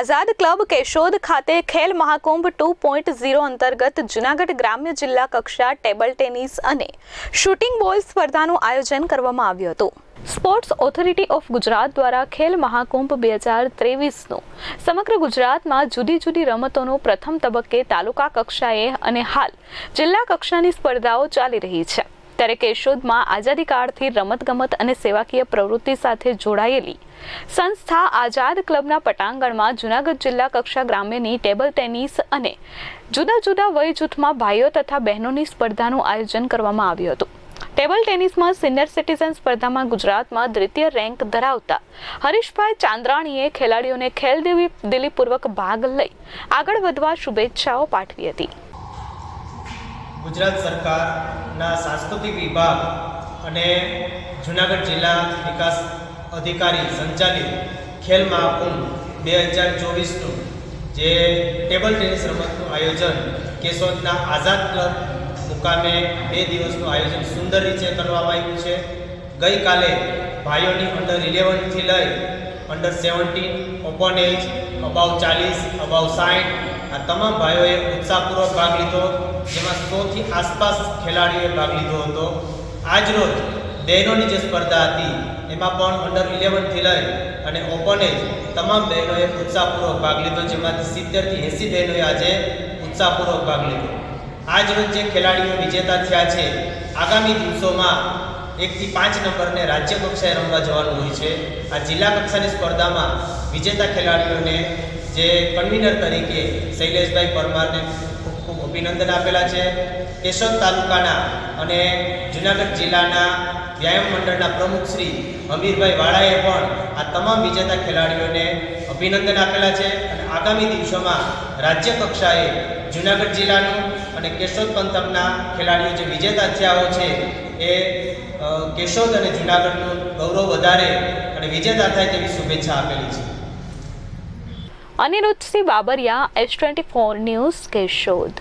આઝાદ club Keshod ખાતે Khel Mahakumbh two point zero અંતર્ગત જૂનાગઢ ગ્રામ્ય જિલ્લા કક્ષા ટેબલ ટેનિસ અને શૂટિંગ બોલ સ્પર્ધાનું આયોજન કરવામાં આવ્યું હતું. સ્પોર્ટ્સ ઓથોરિટી ઓફ ગુજરાત દ્વારા ખેલ મહાકુંભ બે હજાર ત્રેવીસનું સમગ્ર ગુજરાતમાં જુદી જુદી રમતોનો પ્રથમ તબક્કે તાલુકા કક્ષાએ અને હાલ જિલ્લા કક્ષાની સ્પર્ધાઓ ચાલી રહી છે. ત્યારે કેશોદમાં આઝાદી કાળથી રમતગમત અને સેવાકીય પ્રવૃત્તિ સાથે જોડાયેલી સંસ્થા આઝાદ ક્લબના પટાંગણમાં જૂનાગઢ જિલ્લા કક્ષા ગ્રામ્યની ટેબલ ટેનિસ અને જુદા જુદા વય જૂથમાં ભાઈઓ તથા બહેનોની સ્પર્ધાનું આયોજન કરવામાં આવ્યું હતું. ટેબલ ટેનિસમાં સિનિયર સિટીઝન સ્પર્ધામાં ગુજરાતમાં દ્વિતીય રેન્ક ધરાવતા હરીશભાઈ ચાંદ્રાણીએ ખેલાડીઓને ખેલદિલી દિલીપૂર્વક ભાગ લઈ આગળ વધવા શુભેચ્છાઓ પાઠવી હતી. ગુજરાત સરકારના સાંસ્કૃતિક વિભાગ અને જૂનાગઢ જિલ્લા વિકાસ અધિકારી સંચાલિત ખેલ મહાકુંભ બે હજાર ચોવીસનું જે ટેબલ ટેનિસ રમતનું આયોજન કેશોદના આઝાદ ક્લબ મુકામે બે દિવસનું આયોજન સુંદર રીતે કરવામાં આવ્યું છે. ગઈકાલે ભાઈઓની અંડર ઇલેવનથી લઈ under seventeen open age above ચાલીસ અબાવ સાઠ આ તમામ ભાઈઓએ ઉત્સાહપૂર્વક ભાગ લીધો. જેમાં સોથી આસપાસ ખેલાડીઓએ ભાગ લીધો હતો. આજ રોજ બહેનોની જે સ્પર્ધા હતી, એમાં પણ અંડર ઇલેવનથી લઈ અને ઓપન એજ તમામ બહેનોએ ઉત્સાહપૂર્વક ભાગ લીધો. જેમાંથી સિત્તેરથી એંસી બહેનોએ આજે ઉત્સાહપૂર્વક ભાગ લીધો. આજ રોજ જે ખેલાડીઓ વિજેતા થયા છે, આગામી દિવસોમાં એકથી પાંચ નંબરને રાજ્ય કક્ષાએ રમવા જવાનું હોય છે. આ જિલ્લા કક્ષાની સ્પર્ધામાં વિજેતા ખેલાડીઓને જે કન્વીનર તરીકે શૈલેષભાઈ પરમારને ખૂબ ખૂબ અભિનંદન આપેલા છે. કેશોદ તાલુકાના અને જુનાગઢ જિલ્લાના વ્યાયામ મંડળના પ્રમુખ શ્રી અમીરભાઈ વાળાએ પણ આ તમામ વિજેતા ખેલાડીઓને અભિનંદન આપેલા છે અને આગામી દિવસોમાં રાજ્ય કક્ષાએ જુનાગઢ જિલ્લાનું અને કેશોદ પંથકના ખેલાડીઓ જે વિજેતા થયા છે એ કેશોદ અને જૂનાગઢનું ગૌરવ વધારે અને વિજેતા થાય તેવી શુભેચ્છા આપેલી છે. Anirudhsinh Babariya H twenty four news Keshod.